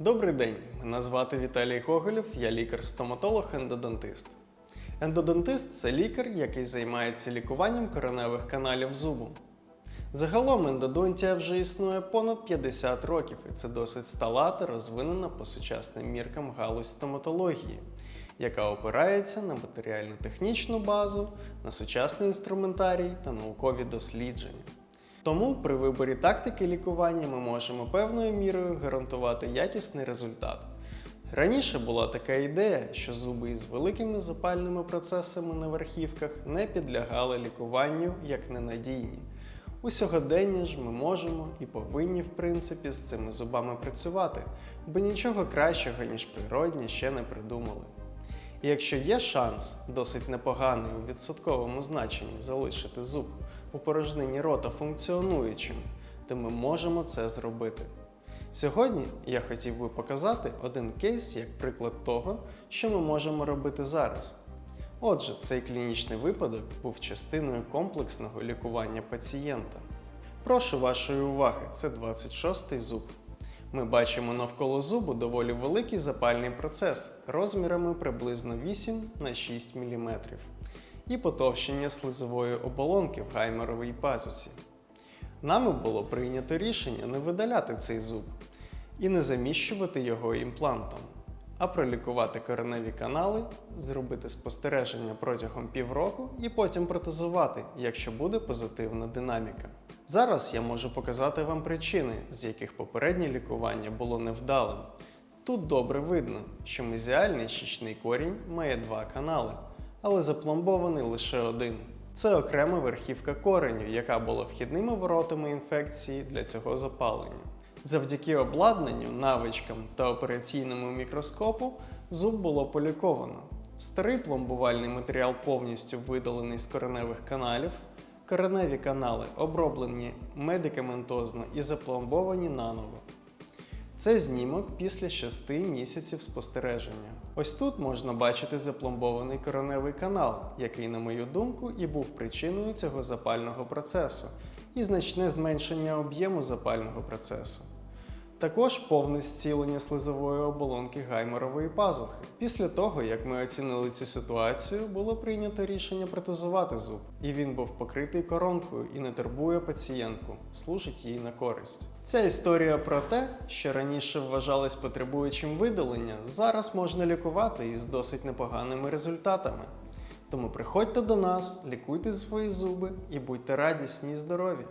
Добрий день, мене звати Віталій Гоголєв, я лікар-стоматолог ендодонтист. Ендодонтист це лікар, який займається лікуванням кореневих каналів зубу. Загалом ендодонтія вже існує понад 50 років, і це досить стала та розвинена по сучасним міркам галузь стоматології, яка опирається на матеріально-технічну базу, на сучасний інструментарій та наукові дослідження. Тому при виборі тактики лікування ми можемо певною мірою гарантувати якісний результат. Раніше була така ідея, що зуби із великими запальними процесами на верхівках не підлягали лікуванню як ненадійні. У сьогодення ж ми можемо і повинні, в принципі, з цими зубами працювати, бо нічого кращого, ніж природні, ще не придумали. І якщо є шанс, досить непоганий у відсотковому значенні залишити зуб у порожнині рота функціонуючим, то ми можемо це зробити. Сьогодні я хотів би показати один кейс як приклад того, що ми можемо робити зараз. Отже, цей клінічний випадок був частиною комплексного лікування пацієнта. Прошу вашої уваги, це 26-й зуб. Ми бачимо навколо зубу доволі великий запальний процес розмірами приблизно 8 на 6 мм і потовщення слизової оболонки в гайморовій пазусі. Нами було прийнято рішення не видаляти цей зуб і не заміщувати його імплантом, а пролікувати кореневі канали, зробити спостереження протягом півроку і потім протезувати, якщо буде позитивна динаміка. Зараз я можу показати вам причини, з яких попереднє лікування було невдалим. Тут добре видно, що мезіальний щічний корінь має два канали, але запломбований лише один. Це окрема верхівка кореню, яка була вхідними воротами інфекції для цього запалення. Завдяки обладнанню, навичкам та операційному мікроскопу зуб було поліковано. Старий пломбувальний матеріал повністю видалений з кореневих каналів. Кореневі канали оброблені медикаментозно і запломбовані наново. Це знімок після 6 місяців спостереження. Ось тут можна бачити запломбований короневий канал, який, на мою думку, і був причиною цього запального процесу, і значне зменшення об'єму запального процесу. Також повне зцілення слизової оболонки гайморової пазухи. Після того, як ми оцінили цю ситуацію, було прийнято рішення протезувати зуб, і він був покритий коронкою і не турбує пацієнтку, служить їй на користь. Ця історія про те, що раніше вважалось потребуючим видалення, зараз можна лікувати із досить непоганими результатами. Тому приходьте до нас, лікуйте свої зуби і будьте радісні і здорові!